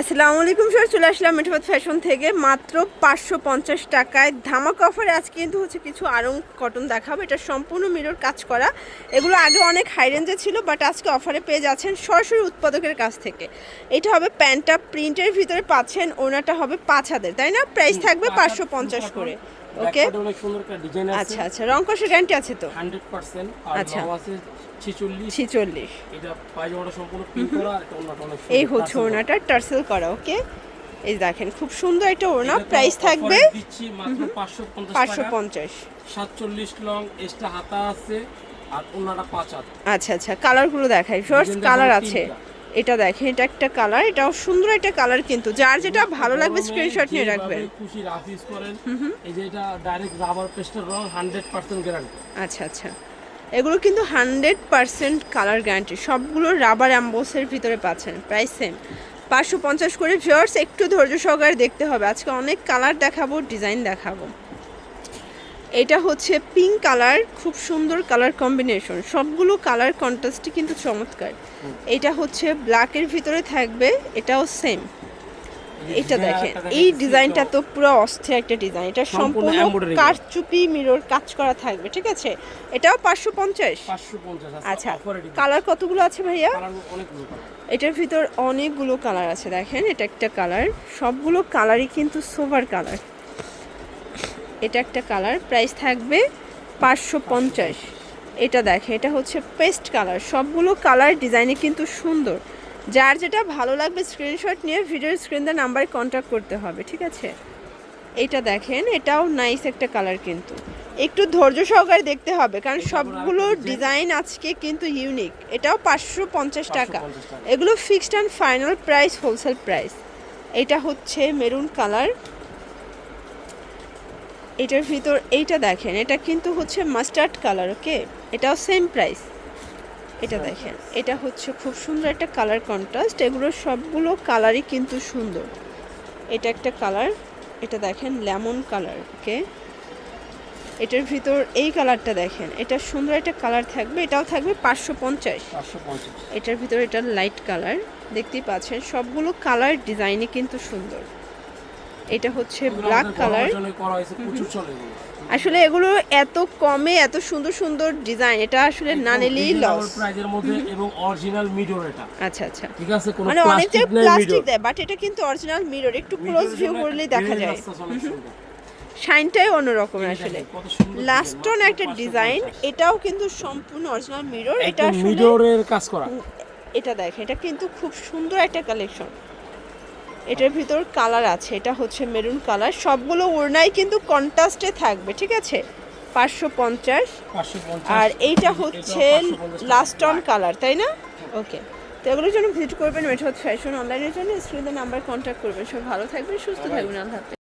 আসসালামু আলাইকুম স্যার চলে আসলাম মিঠাবাদ ফ্যাশন থেকে। মাত্র পাঁচশো পঞ্চাশ টাকায় ধামাক অফারে আজকে কিন্তু হচ্ছে কিছু আরং কটন দেখাবো। এটা সম্পূর্ণ মিরর কাজ করা। এগুলো আগে অনেক হাই রেঞ্জে ছিল বাট আজকে অফারে পেয়ে যাচ্ছেন সরাসরি উৎপাদকের কাছ থেকে। এটা হবে প্যান্টটা প্রিন্টের ভিতরে পাচ্ছেন ওনাটা হবে পাঁচ হাজার তাই না? প্রাইস থাকবে পাঁচশো পঞ্চাশ করে। ওকে অনেক সুন্দর একটা ডিজাইন আছে। আচ্ছা আচ্ছা। রং কষের গ্যারান্টি আছে তো? 100% আর আচ্ছা। আছে 46 ছিচল্লিশ। এটা পায়জামাটা সম্পূর্ণ পিঙ্ক করা এটা ওনাটা অনেক এই হচ্ছে ওনাটা টার্সেল করা ওকে এই দেখেন খুব সুন্দর একটা ওড়না। প্রাইস থাকবে দিচ্ছি মাত্র 550 পাঁচশো টাকা। পঞ্চাশ। 47 লং এক্সট্রা হাতা আছে আর ওনাটা পাঁচ হাত। আচ্ছা আচ্ছা। কালারগুলো দেখাই। ফার্স্ট কালার আছে। এটা দেখেন এটা একটা কালার এটাও সুন্দর একটা কালার কিন্তু। যার যেটা ভালো লাগবে স্ক্রিনশট নিয়ে রাখবেন। খুশি রাফ ইউজ করেন এই যে এটা ডাইরেক্ট রাবার পেস্টের রং 100% গ্যারান্টি আচ্ছা আচ্ছা। এগুলো কিন্তু হান্ড্রেড পার্সেন্ট কালার গ্যারান্টি সবগুলো রাবার অ্যাম্বোসের ভিতরে পাচ্ছেন প্রাইস সেম পাঁচশো পঞ্চাশ করে ভিওর্স একটু ধৈর্য সহকারে দেখতে হবে। আজকে অনেক কালার দেখাবো ডিজাইন দেখাবো। এটা হচ্ছে পিঙ্ক কালার খুব সুন্দর কালার কম্বিনেশন সবগুলো কালার কন্ট্রাস্টই কিন্তু চমৎকার। এটা হচ্ছে ব্ল্যাকের ভিতরে থাকবে এটাও সেম এটা দেখেন এই ডিজাইনটা তো পুরো অস্থির একটা ডিজাইন এটা সম্পূর্ণ কারচুপি মিরর কাজ করা থাকবে ঠিক আছে? এটাও পাঁচশো পঞ্চাশ। 550 আচ্ছা কালার কতগুলো আছে ভাইয়া? এটার ভিতর অনেকগুলো কালার আছে দেখেন এটা একটা কালার সবগুলো কালারই কিন্তু সোভার কালার এটা একটা কালার প্রাইস থাকবে পাঁচশো পঞ্চাশ। এটা দেখে এটা হচ্ছে পেস্ট কালার সবগুলো কালার ডিজাইনে কিন্তু সুন্দর। যার যেটা ভালো লাগবে স্ক্রিনশট নিয়ে ভিডিওর স্ক্রিন দিয়ে নাম্বারে কন্ট্যাক্ট করতে হবে ঠিক আছে? এটা দেখেন এটাও নাইস একটা কালার কিন্তু। একটু ধৈর্য সহকারে দেখতে হবে কারণ সবগুলো ডিজাইন আজকে কিন্তু ইউনিক এটাও পাঁচশো পঞ্চাশ টাকা। এগুলো fixed and final price wholesale price এটা হচ্ছে মেরুন কালার এটার ভিতর এইটা দেখেন এটা কিন্তু হচ্ছে মাস্টার্ড কালার ওকে এটাও সেম প্রাইস এটা দেখেন এটা হচ্ছে খুব সুন্দর একটা কালার কন্ট্রাস্ট এগুলো সবগুলো কালারই কিন্তু সুন্দর। এটা একটা কালার এটা দেখেন লেমন কালার ওকে এটার ভিতর এই কালারটা দেখেন এটা সুন্দর একটা কালার থাকবে এটাও থাকবে পাঁচশো পঞ্চাশ। এটার ভিতর এটা লাইট কালার দেখতেই পাচ্ছেন সবগুলো কালার ডিজাইনে কিন্তু সুন্দর। এটা হচ্ছে ব্ল্যাক কালার আসলে এগুলো এত কমে এত সুন্দর সুন্দর ডিজাইন এটা আসলে না নিলেই লস প্রাইজের মধ্যে এবং অরিজিনাল মিডর এটা। আচ্ছা আচ্ছা। ঠিক আছে কোনো মানে অনেকে প্লাস্টিক দেয় বাট এটা কিন্তু অরিজিনাল মিরর একটু ক্লোজ ভিউ করলেই দেখা যায়। শাইনটাই অন্যরকম আসলে। লাস্টন একটা ডিজাইন এটাও কিন্তু সম্পূর্ণ অরিজিনাল মিরর এটা মিডরের কাজ করা। এটা দেখেন এটা কিন্তু খুব সুন্দর একটা কালেকশন এটার ভিতর কালার আছে এটা হচ্ছে মেরুন কালার। সবগুলো ওড়নাই কিন্তু কন্ট্রাস্টে থাকবে ঠিক আছে? পাঁচশো পঞ্চাশ। আর এইটা হচ্ছে লাস্ট অন কালার তাই না? ওকে তো এগুলোর জন্য ভিজিট করবেন মেঠোদ ফ্যাশন অনলাইনের জন্য। স্ক্রিনে নাম্বার কন্ট্যাক্ট করবেন। সব ভালো থাকবেন সুস্থ থাকবেন আল্লাহ